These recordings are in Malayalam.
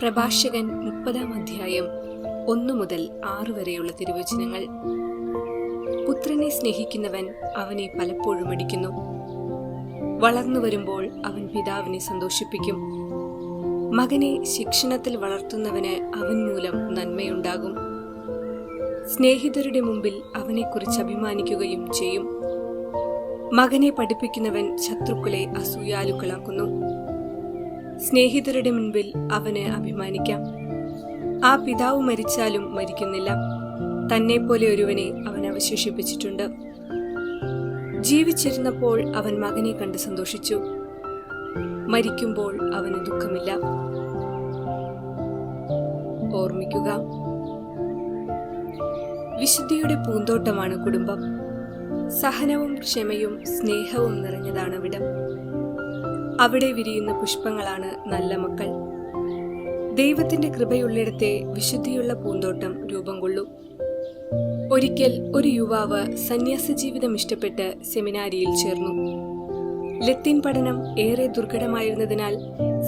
പ്രഭാഷകൻ മുപ്പതാം അധ്യായം ഒന്നു മുതൽ ആറ് വരെയുള്ള തിരുവചനങ്ങൾ. പുത്രനെ സ്നേഹിക്കുന്നവൻ അവനെ പലപ്പോഴും അടിക്കുന്നു. വളർന്നു വരുമ്പോൾ അവൻ പിതാവിനെ സന്തോഷിപ്പിക്കും. മകനെ ശിക്ഷണത്തിൽ വളർത്തുന്നവന് അവൻ മൂലം നന്മയുണ്ടാകും. സ്നേഹിതരുടെ മുമ്പിൽ അവനെക്കുറിച്ച് അഭിമാനിക്കുകയും ചെയ്യും. മകനെ പഠിപ്പിക്കുന്നവൻ ശത്രുക്കളെ അസൂയാലുക്കളാക്കുന്നു. സ്നേഹിതരുടെ മുൻപിൽ അവന് അഭിമാനിക്കാം. ആ പിതാവ് മരിച്ചാലും മരിക്കുന്നില്ല. തന്നെ പോലെ ഒരുവനെ അവൻ അവശേഷിപ്പിച്ചിട്ടുണ്ട്. ജീവിച്ചിരുന്നപ്പോൾ അവൻ മകനെ കണ്ട് സന്തോഷിച്ചു. മരിക്കുമ്പോൾ അവന് ദുഃഖമില്ല. ഓർമ്മിക്കുക. വിശുദ്ധിയുടെ പൂന്തോട്ടമാണ് കുടുംബം. സഹനവും ക്ഷമയും സ്നേഹവും നിറഞ്ഞതാണ് അവിടം അവിടെ വിരിയുന്ന പുഷ്പങ്ങളാണ് നല്ല മക്കൾ. ദൈവത്തിന്റെ കൃപയുള്ളിടത്തെ വിശുദ്ധിയുള്ള പൂന്തോട്ടം രൂപം കൊള്ളൂ. ഒരിക്കൽ ഒരു യുവാവ് സന്യാസ ജീവിതം ഇഷ്ടപ്പെട്ട് സെമിനാരിയിൽ ചേർന്നു. ലത്തീൻ പഠനം ഏറെ ദുർഘടമായിരുന്നതിനാൽ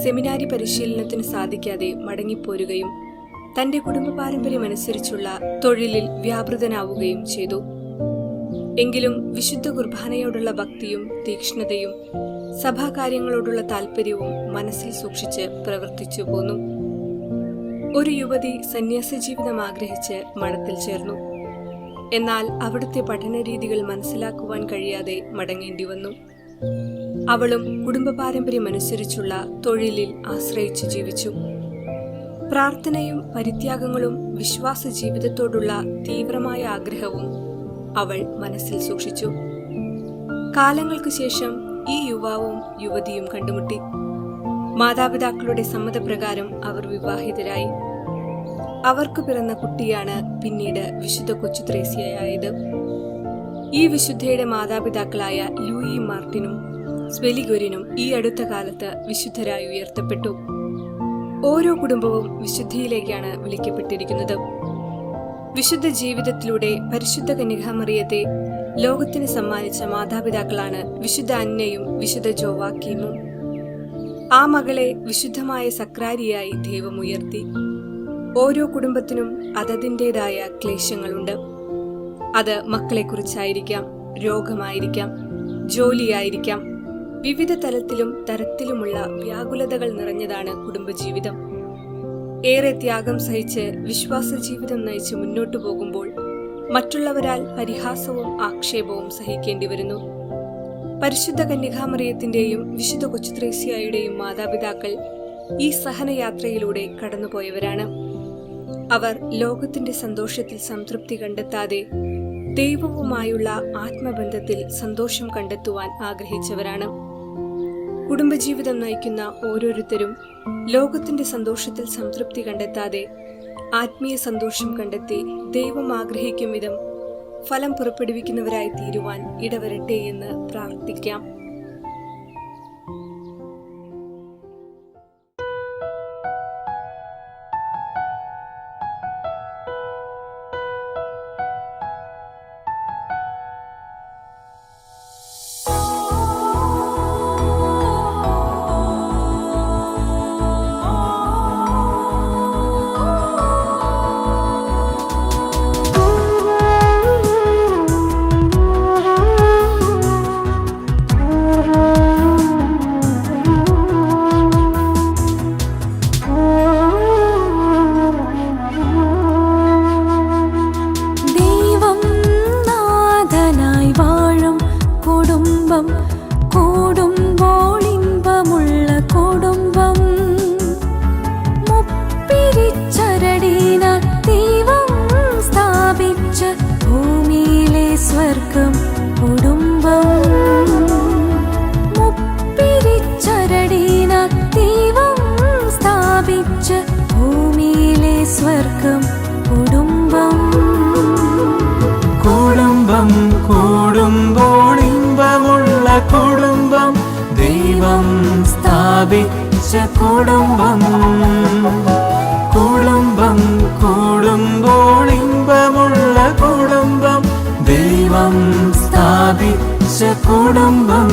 സെമിനാരി പരിശീലനത്തിന് സാധിക്കാതെ മടങ്ങിപ്പോരുകയും തന്റെ കുടുംബ പാരമ്പര്യമനുസരിച്ചുള്ള തൊഴിലിൽ വ്യാപൃതനാവുകയും ചെയ്തു. എങ്കിലും വിശുദ്ധ കുർബാനയോടുള്ള ഭക്തിയും തീക്ഷ്ണതയും സഭാകാര്യങ്ങളോടുള്ള താല്പര്യവും മനസ്സിൽ സൂക്ഷിച്ച് പ്രവർത്തിച്ചു പോന്നു. ഒരു യുവതി സന്യാസ ജീവിതം ആഗ്രഹിച്ച് മഠത്തിൽ ചേർന്നു. എന്നാൽ അവിടുത്തെ പഠന രീതികൾ മനസ്സിലാക്കുവാൻ കഴിയാതെ മടങ്ങേണ്ടി വന്നു. അവളും കുടുംബ പാരമ്പര്യമനുസരിച്ചുള്ള തൊഴിലിൽ ആശ്രയിച്ചു ജീവിച്ചു. പ്രാർത്ഥനയും പരിത്യാഗങ്ങളും വിശ്വാസ ജീവിതത്തോടുള്ള തീവ്രമായ ആഗ്രഹവും അവൾ മനസ്സിൽ സൂക്ഷിച്ചു. കാലങ്ങൾക്ക് ശേഷം ഈ യുവാവും യുവതിയും കണ്ടുമുട്ടി. മാതാപിതാക്കളുടെ സമ്മതപ്രകാരം അവർ വിവാഹിതരായി. അവർക്ക് പിറന്ന കുട്ടിയാണ് പിന്നീട് വിശുദ്ധ കൊച്ചു ത്രേസ്യയായത്. ഈ വിശുദ്ധയുടെ മാതാപിതാക്കളായ ലൂയി മാർട്ടിനും സ്വെലിഗൊരിനും ഈ അടുത്ത കാലത്ത് വിശുദ്ധരായി ഉയർത്തപ്പെട്ടു. ഓരോ കുടുംബവും വിശുദ്ധിയിലേക്കാണ് വിളിക്കപ്പെട്ടിരിക്കുന്നത്. വിശുദ്ധ ജീവിതത്തിലൂടെ പരിശുദ്ധ കന്യകാമറിയത്തെ ലോകത്തിന് സമ്മാനിച്ച മാതാപിതാക്കളാണ് വിശുദ്ധ അന്നയും വിശുദ്ധ ജോവാക്കീമും ആ മകളെ വിശുദ്ധമായ സക്രാരിയായി ദൈവം ഉയർത്തി ഓരോ കുടുംബത്തിനും അതതിന്റെതായ ക്ലേശങ്ങളുണ്ട്. അത് മക്കളെക്കുറിച്ചായിരിക്കാം രോഗമായിരിക്കാം ജോലിയായിരിക്കാം വിവിധ തലത്തിലും തരത്തിലുമുള്ള വ്യാകുലതകൾ നിറഞ്ഞതാണ് കുടുംബജീവിതം. ഏറെ ത്യാഗം സഹിച്ച് വിശ്വാസ ജീവിതം നയിച്ച് മുന്നോട്ടു പോകുമ്പോൾ മറ്റുള്ളവരാൽ പരിഹാസവും ആക്ഷേപവും സഹിക്കേണ്ടി വരുന്നു പരിശുദ്ധ കന്യകാമറിയത്തിന്റെയും വിശുദ്ധ കൊച്ചുത്രേസ്യായുടെയും മാതാപിതാക്കൾ ഈ സഹനയാത്രയിലൂടെ കടന്നുപോയവരാണ്. അവർ ലോകത്തിന്റെ സന്തോഷത്തിൽ സംതൃപ്തി കണ്ടെത്താതെ ദൈവവുമായുള്ള ആത്മബന്ധത്തിൽ സന്തോഷം കണ്ടെത്തുവാൻ ആഗ്രഹിച്ചവരാണ്. കുടുംബജീവിതം നയിക്കുന്ന ഓരോരുത്തരും ലോകത്തിന്റെ സന്തോഷത്തിൽ സംതൃപ്തി കണ്ടെത്താതെ ആത്മീയ സന്തോഷം കണ്ടെത്തി ദൈവം ആഗ്രഹിക്കും വിധം ഫലം പുറപ്പെടുവിക്കുന്നവരായി തീരുവാൻ ഇടവരട്ടെ എന്ന് പ്രാർത്ഥിക്കാം. സ്ഥാപിച്ച കുടുംബം. കുടുംബം കൂടുമ്പോൾ ഇമ്പമുള്ള കുടുംബം. ദൈവം സ്ഥാപിച്ച കുടുംബം.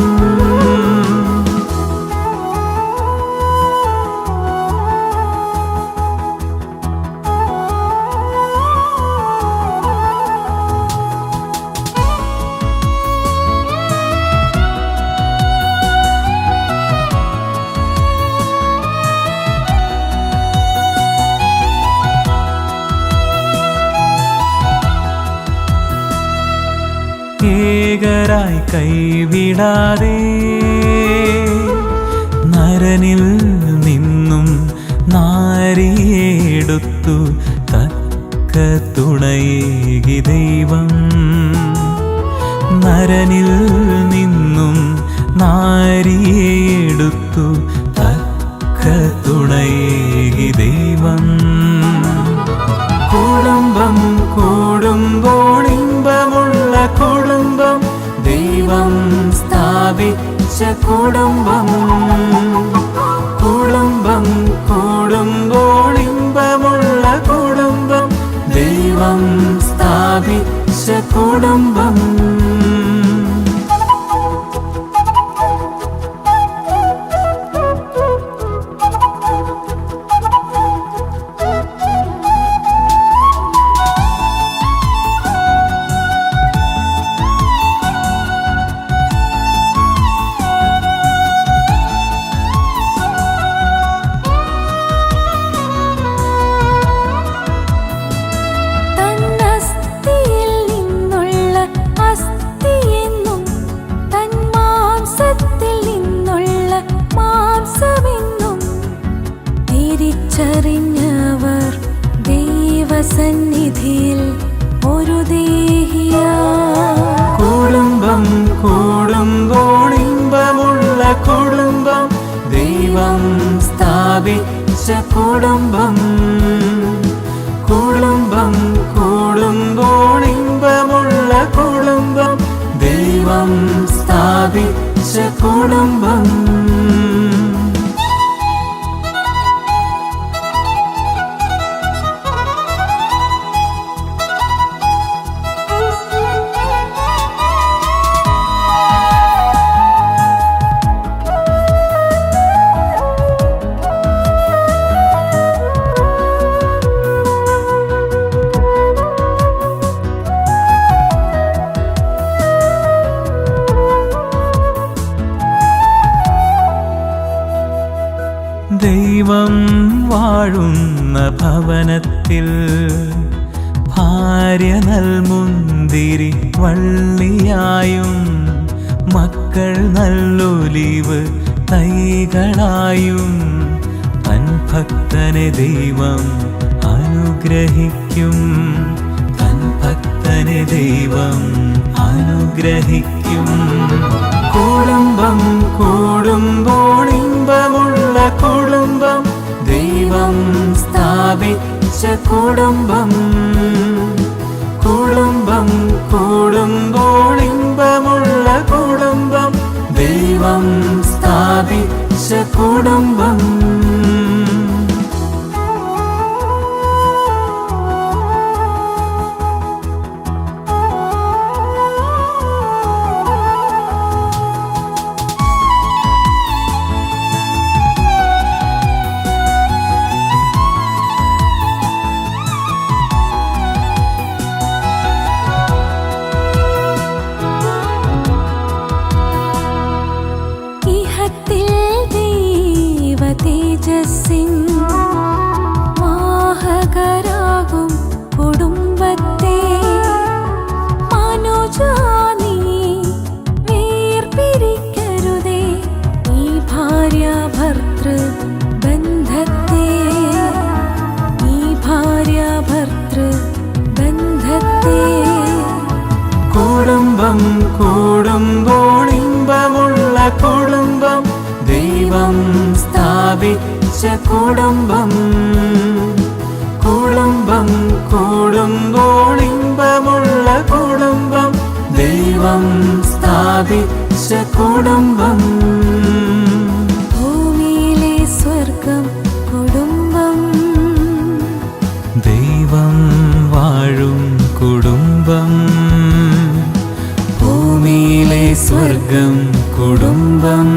നരനായി കൈവിടാതെ നരനിൽ നിന്നും നാരിയെടുത്തു തക്ക തുണയേകി ദൈവം. നരനിൽ നിന്നും നാരിയെടുത്തു തക്ക തുണയേകി ദൈവം. ദൈവം സ്ഥാപിച്ച കുടുംബം. കുടുംബം കൂടുമ്പോൾ ഇമ്പമുള്ള കുടുംബം. ദൈവം സ്ഥാപിച്ച കുടുംബം. കുടുംബം ദൈവം സ്ഥാപിച്ച കുടുംബം. കുടുംബം കൂടുമ്പോൾ ഇമ്പമുള്ള കുടുംബം ദൈവം സ്ഥാപിച്ച കുടുംബം. ദൈവം വാഴുന്ന ഭവനത്തിൽ ഭാര്യ നൽമുന്തിരി വള്ളിയായും മക്കൾ നല്ലൊലിവ് തൈകളായും തൻ ഭക്തനെ ദൈവം അനുഗ്രഹിക്കും. തൻ ഭക്തനെ ദൈവം അനുഗ്രഹിക്കും. കുടുംബം കൂടുമ്പോൾ സ്ഥാപിച്ച കുടുംബം. കുടുംബം കൂടുമ്പോൾ ഇമ്പമുള്ള കുടുംബം. ദൈവം സ്ഥാപിച്ച കുടുംബം. സ്ഥാപിച്ച കുടുംബം കുടുംബം കൂടുമ്പോൾ ഇമ്പമുള്ള കുടുംബം. ദൈവം സ്ഥാപിച്ച കുടുംബം. ഭൂമിയിലെ സ്വർഗം കുടുംബം. ദൈവം വാഴും കുടുംബം. ഭൂമിയിലെ സ്വർഗം കുടുംബം.